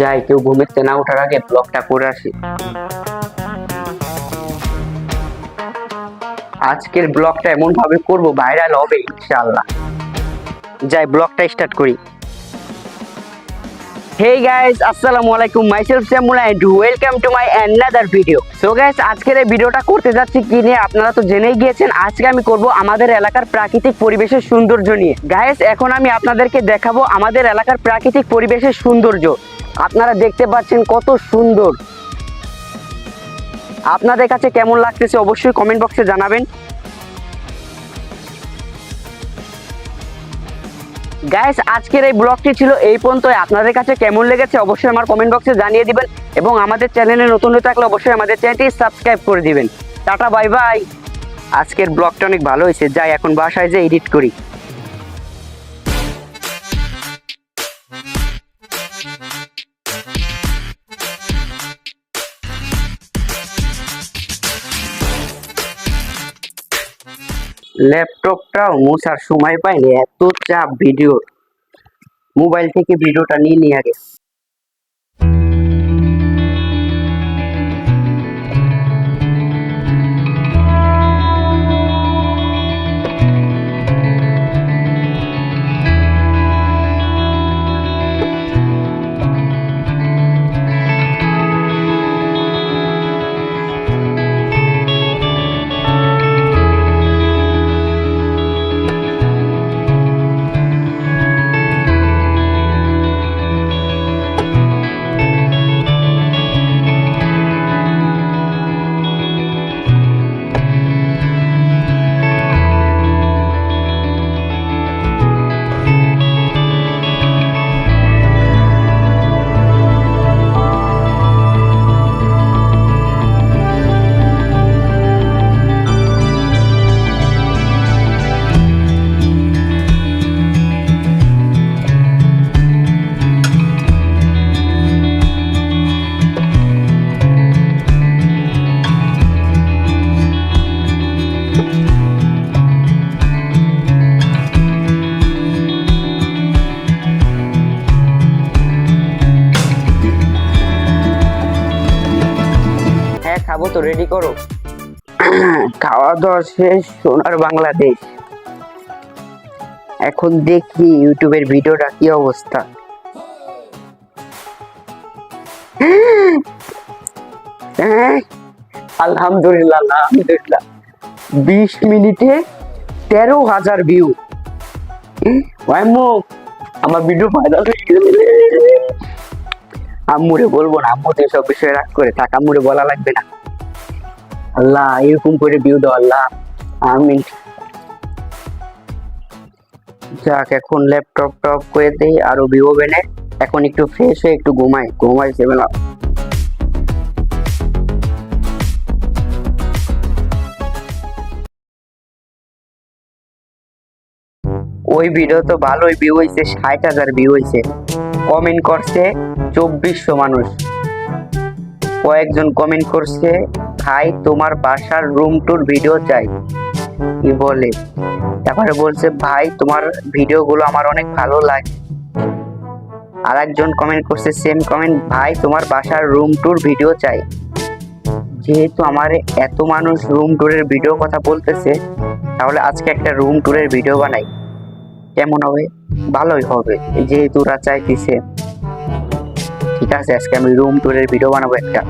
যাই, কেউ ঘুমিতে না ওঠার আগে ব্লগটা করে আসি। আজকের ব্লগটা এমন ভাবে করব ভাইরাল হবে ইনশাআল্লাহ। যাই ব্লগটা স্টার্ট করি। হেই গাইস আসসালামু আলাইকুম। Myself Shyamula and welcome to my another video so guys আজকের এই ভিডিওটা করতে যাচ্ছি কি নিয়ে আপনারা তো জেনেই গিয়েছেন, আজকে আমি করব আমাদের এলাকার প্রাকৃতিক পরিবেশের সৌন্দর্য নিয়ে। গাইস এখন আমি আপনাদেরকে দেখাবো আমাদের এলাকার প্রাকৃতিক পরিবেশের সৌন্দর্য। আপনারা দেখতে পাচ্ছেন কত সুন্দর। আপনাদের কাছে কেমন লাগতেছে অবশ্যই কমেন্ট বক্সে জানাবেন। গাইস আজকের এই ব্লগটি ছিল এই পর্যন্ত আপনাদের কাছে কেমন লেগেছে অবশ্যই আমার কমেন্ট বক্সে জানিয়ে দিবেন এবং আমাদের চ্যানেলে নতুন হয়ে থাকলে অবশ্যই আমাদের চ্যানেলটি সাবস্ক্রাইব করে দিবেন। টাটা বাই বাই আজকের ব্লগটা অনেক ভালো হয়েছে। যাই, এখন বাসায় যে এডিট করি। ল্যাপটপটাও মোছার সময় পাইনি এত চাপ ভিডিওর মোবাইল থেকে ভিডিওটা নিয়ে নিয়ে আগে। তো রেডি করো। খাওয়া দাওয়া শেষ সোনার বাংলাদেশ। এখন দেখি ইউটিউবের ভিডিওটা কি অবস্থা। হ্যাঁ, আলহামদুলিল্লাহ আলহামদুলিল্লাহ। বিশ মিনিটে তেরো হাজার ভিউ আমার ভিডিও ফায়দা আম্মুরে বলব না আম্মু তো এসব বিষয়ে রাগ করে থাক আম্মুরে বলা লাগবে না। আল্লাহ, এরকম করে ভিউ দাও আল্লাহ। আমি যাক, এখন ল্যাপটপ টপ করে দেই, আরও ভিউ বেনে এখন একটু ফ্রেশ হয়ে একটু ঘুমাই। ঘুমাই সেভেন ওই ভিডিও তো ভালোই ভিউ হয়েছে ষাট হাজার ভিউ হয়েছে কমেন্ট করছে চব্বিশশো মানুষ। কয়েকজন কমেন্ট করছে, ভাই, তোমার বাসার রুম টুর ভিডিও চাই। কি বলে? তারপরে বলছে, ভাই, তোমার ভিডিওগুলো আমার অনেক ভালো লাগে। আর একজন কমেন্ট করছে সেম কমেন্ট ভাই, তোমার বাসার রুম টুর ভিডিও চাই। যেহেতু আমার এত মানুষ রুম ট্যুরের ভিডিও কথা বলতেছে, তাহলে আজকে একটা রুম ট্যুরের ভিডিও বানাই। কেমন হবে? ভালোই হবে, যেহেতু ওরা চাইতেছে। ঠিক আছে, আজকে আমি রুম ট্যুরের ভিডিও বানাবো একটা।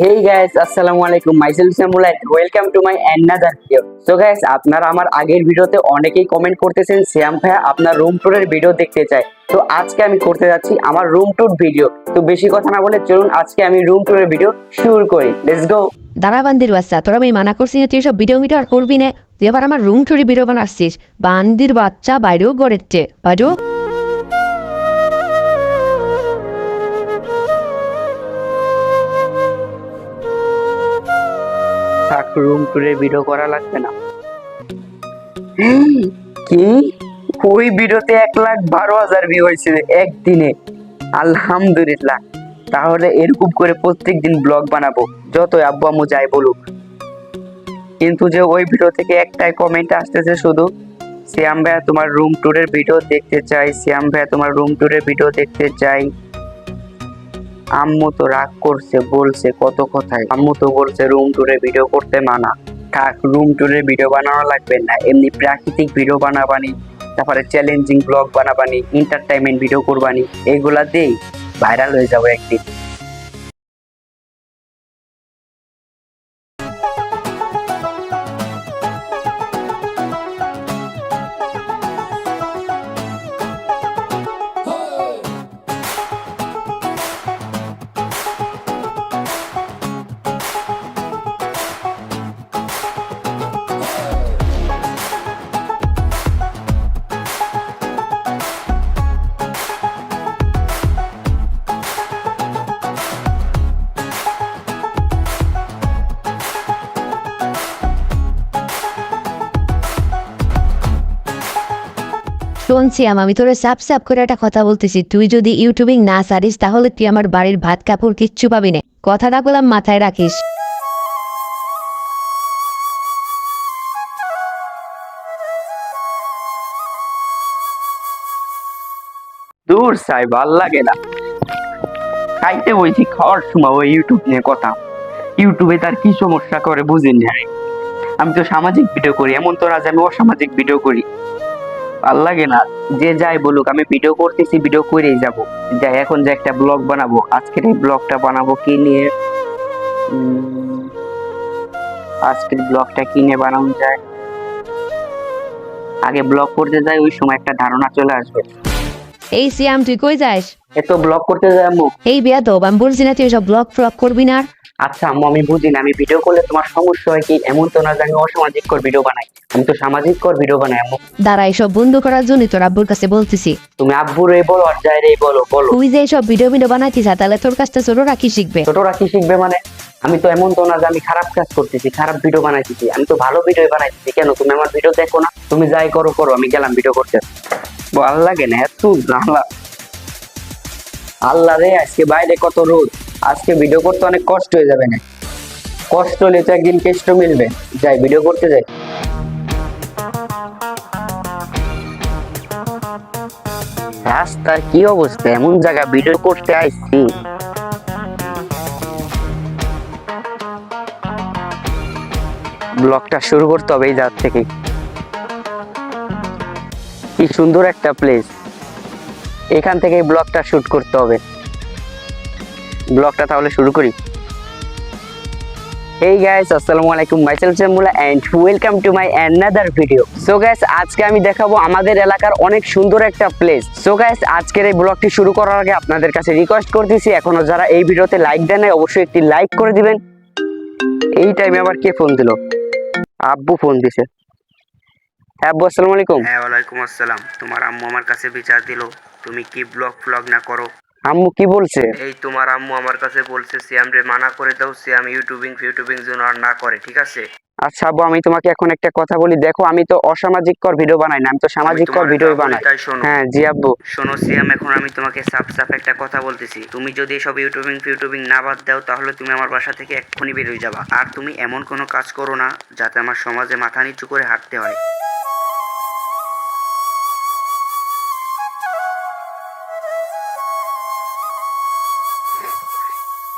হেই গাইস আসসালামু আলাইকুম। Myself Samulai welcome to my another video so guys আপনারা আমার আগের ভিডিওতে অনেকেই কমেন্ট করতেছেন, শ্যাম ভাইয়া, আপনার রুম ট্যুরের ভিডিও দেখতে চাই তো আজকে আমি করতে যাচ্ছি আমার রুম ট্যুর ভিডিও তো বেশি কথা না বলে চলুন, আজকে আমি রুম ট্যুরের ভিডিও শুরু করি। লেটস গো দাঁড়া বান্দির বাচ্চা, তোরা আমি মানা করছি না, তুই সব ভিডিও মিডিও আর করবি না। তুই আবার আমার রুম টুরি ভিডিও বানাচ্ছিস। বান্দির বাচ্চা বাইরেও গড়েছে বাজো রুম ট্যুরের ভিডিও করা লাগবে না। কি? ওই ভিডিওতে এক লাখ বারো হাজার ভিউ হয়েছিল একদিনে। আলহামদুলিল্লাহ। তাহলে এরকম করে প্রত্যেক দিন ব্লগ বানাবো যত আব্বু আম্মু যাই বলুক। কিন্তু যে ওই ভিডিও থেকে একটাই কমেন্ট আসতেছে শুধু শ্যাম ভাইয়া তোমার রুম ট্যুরের ভিডিও দেখতে চাই শ্যাম ভাইয়া তোমার রুম ট্যুরের ভিডিও দেখতে চাই। আম্মু তো রাগ করছে, বলছে কত কথায় আম্মু তো বলছে রুম টুরে ভিডিও করতে মানা। থাক রুম টুরে ভিডিও বানানো লাগবে না। এমনি প্রাকৃতিক ভিডিও বানাবানি, তারপরে চ্যালেঞ্জিং ব্লগ বানাবানি এন্টারটেনমেন্ট ভিডিও করবানি, এগুলা দিয়েই ভাইরাল হয়ে যাব একদিন। শুনছি আম, তোরে সাপ সাপ করে একটা কথা বলতেছি তুই যদি ইউটিউবিং না সারিস তাহলে তুই আমার বাড়ির ভাত কাপড় কিচ্ছু পাবি না। কথাটা বললাম মাথায় রাখিস। দূর সাই ভালো লাগে না। খাইতে বইছি খাওয়ার সময় ওই ইউটিউব নিয়ে কথা। ইউটিউবে তার কি সমস্যা করে বুঝিনি। আমি তো সামাজিক ভিডিও করি এমন তো না আমি অসামাজিক ভিডিও করি। ভালো লাগে না যে যাই বলুক আমি ভিডিও করতেছি ভিডিও করেই যাব। যাই এখন যে একটা ব্লগ বানাবো আজকের এই ব্লগটা বানাবো কি নিয়ে? আজকের ব্লগটা কি নিয়ে বানানো যায়? আগে ব্লগ করতে যাই ওই সময় একটা ধারণা চলে আসবে। এই সিয়াম তুই কই যাস? এত ব্লগ করতে যাই আম্মু। এই বিয়া তো আমি বলছি না তুই সব ব্লগ ফ্লগ করবি না আর। আচ্ছা আম্মু আমি বুঝি না আমি ভিডিও করলে তোমার সমস্যা হয় কি? এমন তো না যে আমি অসামাজিক কর ভিডিও বানাই। আমি তো সামাজিক কর ভিডিও বানাই আম্মু। দাঁড়া এসব বন্ধ করার জন্য তোর আব্বুর কাছে বলতেছি। তুমি আব্বুর এই বলো আর যাই রে বলো বলো। তুই যে সব ভিডিও ভিডিও বানাইতিস তাহলে তোর কাছটা ছোট রাখি শিখবে। ছোটরা কি শিখবে মানে? আমি তো এমন তো না যে আমি খারাপ কাজ করতেছি খারাপ ভিডিও বানাইতেছি। আমি তো ভালো ভিডিও বানাইতেছি কেন? তুমি আমার ভিডিও দেখো না? তুমি যাই করো করো আমি গেলাম ভিডিও করতে। ভালো লাগে না এত আল্লাহ আল্লাহ রে আজকে বাইরে কত রোদ? আজকে ভিডিও করতে অনেক কষ্ট হয়ে যাবে না। কষ্ট হলে তো একদিন কেষ্ট মিলবে। যাই ভিডিও করতে যাই। রাস্তার কি অবস্থা? এমন জায়গা ভিডিও করতে আইছি। ব্লগটা শুরু করতে হবে এই জায়গা থেকে। কি সুন্দর একটা প্লেস এখান থেকে ব্লগটা শুট করতে হবে। ব্লগটা তাহলে শুরু করি। এই গাইস আসসালামু আলাইকুম। Myself Jamula and welcome to my another video so guys আজকে আমি দেখাবো আমাদের এলাকার অনেক সুন্দর একটা প্লেস সো গাইস আজকের এই ব্লগটি শুরু করার আগে আপনাদের কাছে রিকোয়েস্ট করতেছি এখনও যারা এই ভিডিওতে লাইক দেন নাই, অবশ্যই একটি লাইক করে দিবেন। এই টাইমে আবার কে ফোন দিল? আব্বু ফোন দিছে। আব্বু আসসালামু আলাইকুম। হ্যাঁ ওয়ালাইকুম আসসালাম। তোমার আম্মু আমার কাছে বিচার দিল। তুমি কি ব্লগ ফ্লগ না করো? আম্মু কি বলছে? এই তোমার আম্মু আমার কাছে বলছে সিয়াম রে মানা করে দাও সিয়াম ইউটিউবিং ফিউটিউবিং যেন আর না করে ঠিক আছে? আচ্ছা আব্বু আমি তোমাকে এখন একটা কথা বলি। দেখো আমি তো অসামাজিক কর ভিডিও বানাই না আমি তো সামাজিক কর ভিডিও বানাই। হ্যাঁ জি আব্বু। শোনো সিয়াম এখন আমি তোমাকে সাফ সাফ একটা কথা বলতেছি। তুমি যদি সব ইউটিউবিং ফিউটিউবিং না বাদ দাও তাহলে তুমি আমার বাসা থেকে এক্ষুনি বেরোয় যাবা। আর তুমি এমন কোনো কাজ করো না যাতে আমার সমাজে মাথা নিচু করে হাঁটতে হয়।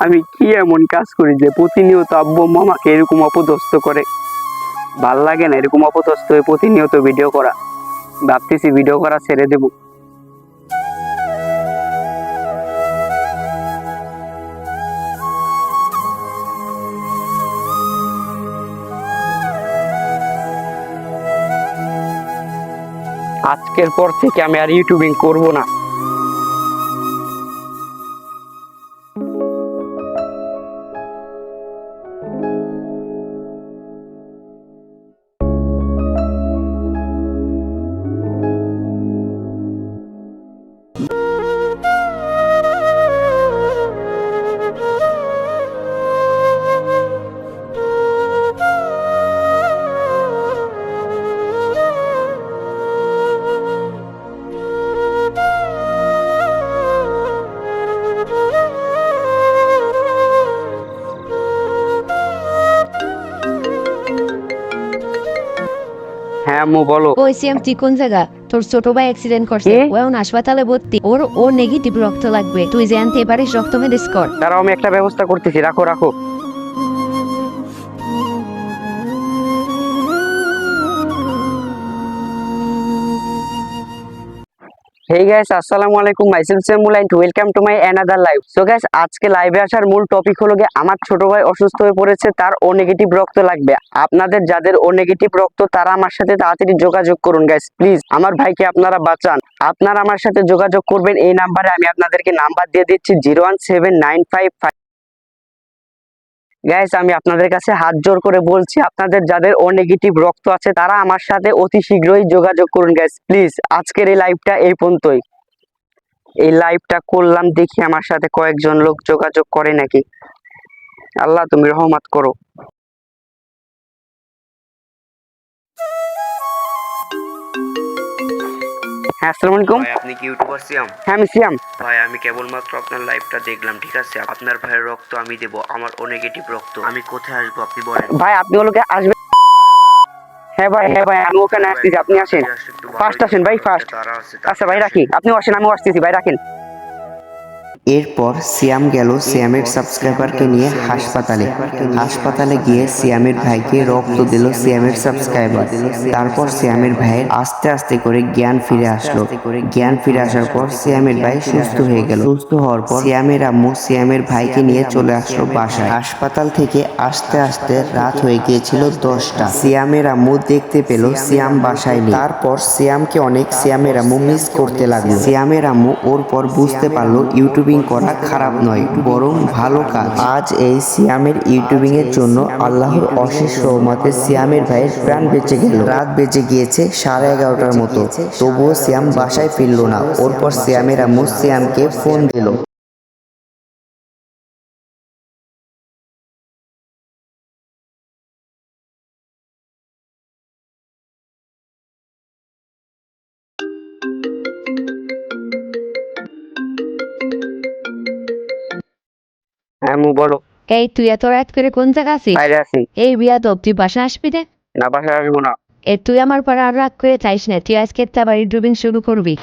আমি কি এমন কাজ করি যে প্রতিনিয়ত আব্বু মামাকে এরকম অপদস্থ করে? ভালো লাগে না এরকম অপদস্থ হয়ে প্রতিনিয়ত ভিডিও করা। ভাবতেছি ভিডিও করা ছেড়ে দেব। আজকের পর থেকে আমি আর ইউটিউবিং করব না। হ্যাঁ মু বলো। ওই সিএম তুই কোন জায়গা? তোর ছোট ভাই অ্যাক্সিডেন্ট করছে। ও এখন হাসপাতালে ভর্তি। ওর ও নেগেটিভ রক্ত লাগবে। তুই জানতে পারিস রক্ত মেডিস কর। দাঁড়াও আমি একটা ব্যবস্থা করতেছি। রাখো রাখো। হেই গাইস আসসালামু আলাইকুম myself Semul and welcome to my another live so guys আজকে লাইভে আসার মূল টপিক হলো গিয়ে আমার ছোট ভাই অসুস্থ হয়ে পড়েছে, তার ও নেগেটিভ রক্ত লাগবে। আপনাদের যাদের ও নেগেটিভ রক্ত, তারা আমার সাথে তাড়াতাড়ি যোগাযোগ করুন গ্যাস প্লিজ আমার ভাইকে আপনারা বাঁচান। আপনারা আমার সাথে যোগাযোগ করবেন, এই নাম্বারে আমি আপনাদেরকে নাম্বার দিয়ে দিচ্ছি zero one seven nine five five guys আমি আপনাদের কাছে হাত জোর করে বলছি, আপনাদের যাদের ও নেগেটিভ রক্ত আছে, তারা আমার সাথে অতি শীঘ্রই যোগাযোগ করুন গ্যাস প্লিজ আজকের এই লাইভটা এই পর্যন্তই। এই লাইভটা করলাম দেখি আমার সাথে কয়েকজন লোক যোগাযোগ করে নাকি। আল্লাহ তুমি রহমত করো। হ্যাঁ আসসালামু আলাইকুম। ভাই আপনি কি ইউটিউবার সিয়াম? হ্যাঁ আমি সিয়াম। ভাই আমি কেবলমাত্র আপনার লাইভটা দেখলাম ঠিক আছে? আপনার ভাইয়ের রক্ত আমি দেব আমার ও নেগেটিভ রক্ত। আমি কোথায় আসব আপনি বলেন। ভাই আপনি ওলোকে আসবেন হ্যাঁ ভাই হ্যাঁ ভাই আমি ওখানে আসতেছি আপনি আসেন। ফার্স্ট আসেন ভাই ফার্স্ট আচ্ছা ভাই রাখি। আপনি আসেন আমি আসতেছি ভাই রাখেন। এরপর সিয়াম গেল সিয়ামের সাবস্ক্রাইবারকে নিয়ে হাসপাতালে। হাসপাতালে গিয়ে সিয়ামের ভাইকে রক্ত দিল সিয়ামের সাবস্ক্রাইবার। তারপর সিয়ামের ভাইয়ের আস্তে আস্তে করে জ্ঞান ফিরে আসলো। করে জ্ঞান ফিরে আসার পর সিয়ামের ভাই সুস্থ হয়ে গেল। সুস্থ হওয়ার পর সিয়ামের আম্মু সিয়ামের ভাইকে নিয়ে চলে আসলো বাসায়। হাসপাতাল থেকে আস্তে আস্তে রাত হয়ে গিয়েছিল দশটা। সিয়ামের আম্মু দেখতে পেল সিয়াম বাসায় নেই। তারপর সিয়ামকে অনেক সিয়ামের আম্মু মিস করতে লাগল। সিয়ামের আম্মু ওর পর বুঝতে পারল ইউটিউবিং করা খারাপ নয়, বরং ভালো কাজ। আজ এই সিয়ামের ইউটিউবিং এর জন্য আল্লাহর অশেষ রহমতে সিয়ামের ভাইয়ের প্রাণ বেঁচে গেল। রাত বেঁচে গিয়েছে সাড়ে এগারোটার মতো। তবুও সিয়াম বাসায় ফিরল না। ওরপর সিয়ামের আম্মু সিয়ামকে ফোন দিল। হ্যাঁ বলো। এই তুই এত রাত করে কোন জায়গা আছিস? বাইরে আছি। এই বিয়া তো তুই বাসা আসবি রে না বাসা আসব না। এ তুই আমার পরে আর রাগ করে চাইস না। তুই আজকে আবার ইউটিউবিং শুরু করবি।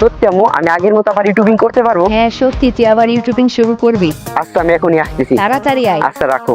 সত্যি আমু আমি আগের মতো আবার ইউটিউবিং করতে পারব? হ্যাঁ সত্যি তুই আবার ইউটিউবিং শুরু করবি। আচ্ছা আমি এখনই আসতেছি। তাড়াতাড়ি আয়। আচ্ছা রাখো।